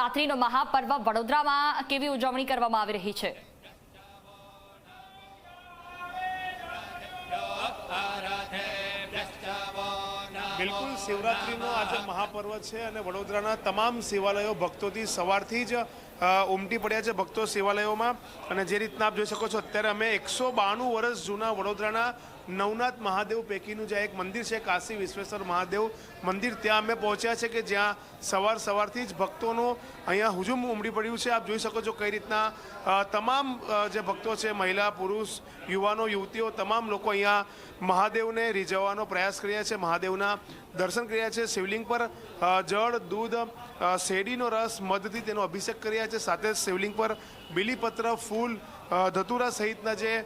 મહાશિવરાત્રીનો મહાપર્વ વડોદરામાં કેવી ઉજવણી કરવામાં આવી રહી છે? બિલકુલ, શિવરાત્રીનો આજે મહાપર્વ છે અને વડોદરાના તમામ શિવાલયો ભક્તોથી સવારથી જ ઉમટી પડ્યા છે ભક્તો શિવાલયોમાં. અને જે રીતના આપ જોઈ શકો છો, અત્યારે અમે એકસો બાણું વર્ષ જૂના વડોદરાના નવનાથ મહાદેવ પૈકીનું જે એક મંદિર છે, કાશી વિશ્વેશ્વર મહાદેવ મંદિર, ત્યાં અમે પહોંચ્યા છે કે જ્યાં સવાર સવારથી જ ભક્તોનું અહીંયા હુજુમ ઉમડી પડ્યું છે. આપ જોઈ શકો છો કઈ રીતના તમામ જે ભક્તો છે, મહિલા, પુરુષ, યુવાનો, યુવતીઓ, તમામ લોકો અહીંયા મહાદેવને રીઝવવાનો પ્રયાસ કર્યા છે, મહાદેવના દર્શન કર્યા છે, શિવલિંગ પર જળ, દૂધ શેરડીનો રસ, મધથી તેનો અભિષેક કર્યા છે, સાથે જ શિવલિંગ પર બિલીપત્ર, ફૂલ ધતુરા સહિતના જે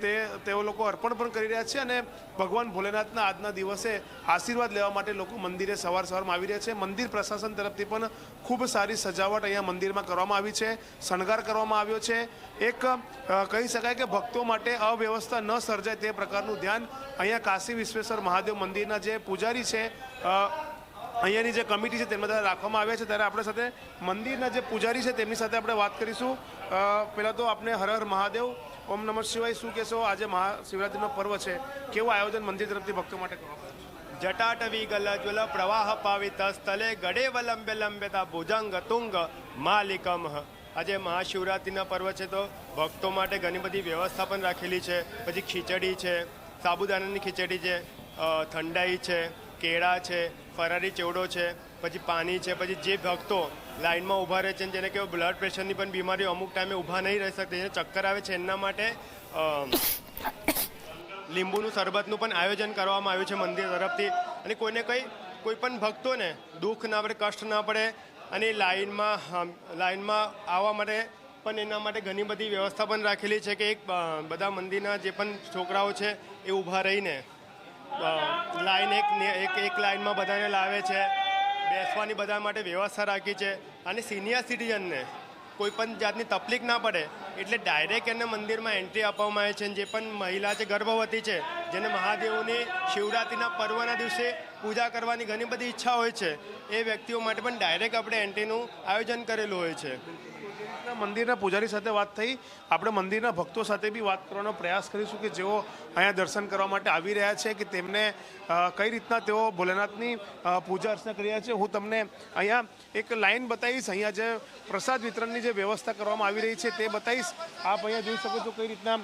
તે, તેઓ લોકો અર્પણ પણ કરી રહ્યા છે અને ભગવાન ભોલેનાથના આજના દિવસે આશીર્વાદ લેવા માટે લોકો મંદિરે સવાર સવારમાં આવી રહ્યા છે. મંદિર પ્રશાસન તરફથી પણ ખૂબ સારી સજાવટ અહીંયા મંદિરમાં કરવામાં આવી છે. શણગાર કરવામાં આવ્યો છે. એક કહી શકાય કે ભક્તો માટે અવ્યવસ્થા ન સર્જાય તે પ્રકારનું ધ્યાન અહીંયા કાશી વિશ્વેશ્વર મહાદેવ મંદિરના જે પૂજારી છે અહીંયાની જે કમિટી છે તેમાં દ્વારા રાખવામાં આવ્યા છે. ત્યારે આપણા સાથે મંદિરના જે પૂજારી છે તેમની સાથે આપણે વાત કરીશું. પહેલાં તો આપણે હર હર મહાદેવ. ઓમ નમઃ શિવાય. શું કહેશો? આજે મહાશિવરાત્રિનો પર્વ છે. કેવું આયોજન મંદિર તરફથી ભક્તો માટે કરવામાં? જટાટવી ગલજ્વલ પ્રવાહ પાવિત સ્થલે ગડે વલંબે લંબેતા ભુજંગ તુંગ માલિકમ. આજે મહાશિવરાત્રિના પર્વ છે તો ભક્તો માટે ઘણી બધી વ્યવસ્થા પણ રાખેલી છે. પછી ખીચડી છે, સાબુદાણાની ખીચડી છે ઠંડાઈ છે કેળા છે, ફરારી ચેવડો છે, પછી પાણી છે, પછી જે ભક્તો લાઇનમાં ઊભા રહે છે જેને કે બ્લડ પ્રેશરની પણ બીમારીઓ અમુક ટાઈમે ઊભા નહીં રહી શકતી, જેને ચક્કર આવે છે, એમના માટે લીંબુનું શરબતનું પણ આયોજન કરવામાં આવ્યું છે મંદિર તરફથી. અને કોઈને કંઈ, કોઈ પણ ભક્તોને દુઃખ ના પડે, કષ્ટ ના પડે અને લાઇનમાં લાઇનમાં આવવા માટે પણ એના માટે ઘણી બધી વ્યવસ્થા પણ રાખેલી છે કે એક બધા મંદિરના જે પણ છોકરાઓ છે એ ઊભા રહીને લાઈન એક એક એક લાઇનમાં બધાને લાવે છે. બેસવાની બધા માટે વ્યવસ્થા રાખી છે. અને સિનિયર સિટીઝનને કોઈ પણ જાતની તકલીફ ના પડે એટલે ડાયરેક્ટ એને મંદિરમાં એન્ટ્રી આપવામાં આવે છે જે પણ મહિલા છે, ગર્ભવતી છે, જેને મહાદેવની શિવરાત્રિના પર્વના દિવસે પૂજા કરવાની ઘણી બધી ઈચ્છા હોય છે, એ વ્યક્તિઓ માટે પણ ડાયરેક્ટ આપણે એન્ટ્રીનું આયોજન કરેલું હોય છે. મંદિરના પૂજારી સાથે વાત થઈ. આપણે મંદિરના ભક્તો સાથે બી વાત કરવાનો પ્રયાસ કરીશું કે જેઓ અહીંયા દર્શન કરવા માટે આવી રહ્યા છે કે તેમને કઈ રીતના તેઓ ભોલેનાથની પૂજા અર્ચના કરી રહ્યા છે. હું તમને અહીંયા એક લાઈન બતાવીશ. અહીંયા જે પ્રસાદ વિતરણની જે વ્યવસ્થા કરવામાં આવી રહી છે તે બતાવીશ. આપ અહીંયા જોઈ શકો છો કઈ રીતના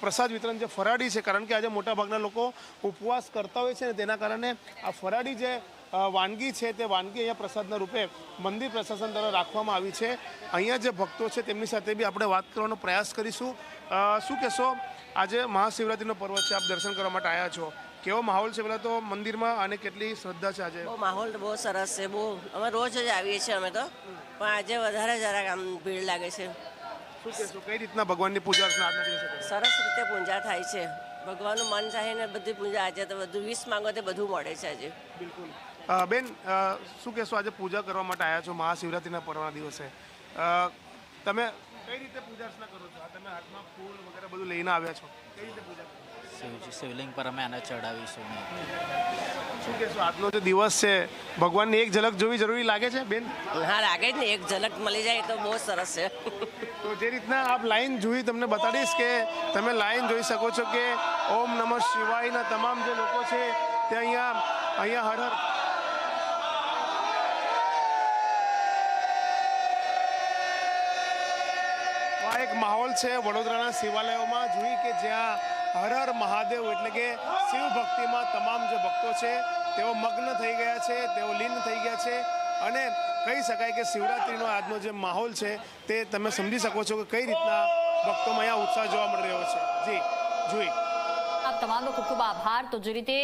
પ્રસાદ વિતરણ જે ફરાડી છે, કારણ કે આજે મોટાભાગના લોકો ઉપવાસ કરતા હોય છે ને તેના કારણે આ ફરાડી જે વાનગી છે તે વાનગી અહીંયા પ્રસાદના રૂપે મંદિર પ્રશાસન દ્વારા રાખવામાં આવી છે. અહીંયા જે ભક્તો છે તેમની સાથે બી આપણે વાત કરવાનો પ્રયાસ કરીશું. શું કહેશો? આજે મહાશિવરાત્રિનો પર્વ છે, આપ દર્શન કરવા માટે આવ્યા છો. કેવો માહોલ છે પેલા તો મંદિરમાં અને કેટલી શ્રદ્ધા છે આજે? માહોલ બહુ સરસ છે, બહુ, અમે રોજ જ આવીએ છીએ અમે તો. પણ આજે વધારે જરાક આમ ભીડ લાગે છે. શું કહેશો? કઈ રીતના ભગવાનની પૂજા અર્ચના આજના દિવસે કરો? સરસ રીતે પૂજા થાય છે. ભગવાનનું મન ચાહે ને બધી પૂજા આજે તો બધું વીસ માંગો તે બધું મળે છે આજે. બિલકુલ. અ, બેન અ, શું કહેશો આજે પૂજા કરવા માટે આવ્યા છો મહાશિવરાત્રિના પર્વના દિવસે? અ, તમે કઈ રીતે પૂજા અર્ચના કરો છો? આ તમે હાથમાં ફૂલ વગેરે બધું લઈને આવ્યા છો? કઈ રીતે પૂજા કરો? છો? શિવ શિવલિંગ પર અમે આને ચડાવીશું શું કહેશો આજનો જે દિવસ છે ભગવાનની એક ઝલક જોવી જરૂરી લાગે છે બેન? હા લાગે જ ને એક ઝલક મળી જાય તો બહુ સરસ છે. તો જે રીતના આપ લાઈન જોઈ તમને બતાડીશ કે તમે લાઈન જોઈ શકો છો કે ઓમ નમઃ શિવાયના તમામ જે લોકો છે તે અહીંયા અહીંયા હર હર આ એક માહોલ છે વડોદરાના શિવાલયોમાં. જોઈ કે જ્યાં હર હર મહાદેવ એટલે કે શિવ ભક્તિમાં તમામ જે ભક્તો છે, તેઓ મગ્ન થઈ ગયા છે, તેઓ લીન થઈ ગયા છે અને કહી શકાય કે શિવરાત્રિનો આજનો જે માહોલ છે, તે તમે સમજી શકો છો કે કઈ રીતના ભક્તોમાં અહીંયા ઉત્સાહ જોવા મળી રહ્યો છે. જી, જોઈ. આપ તમામનો ખૂબ ખૂબ આભાર. તો જે રીતે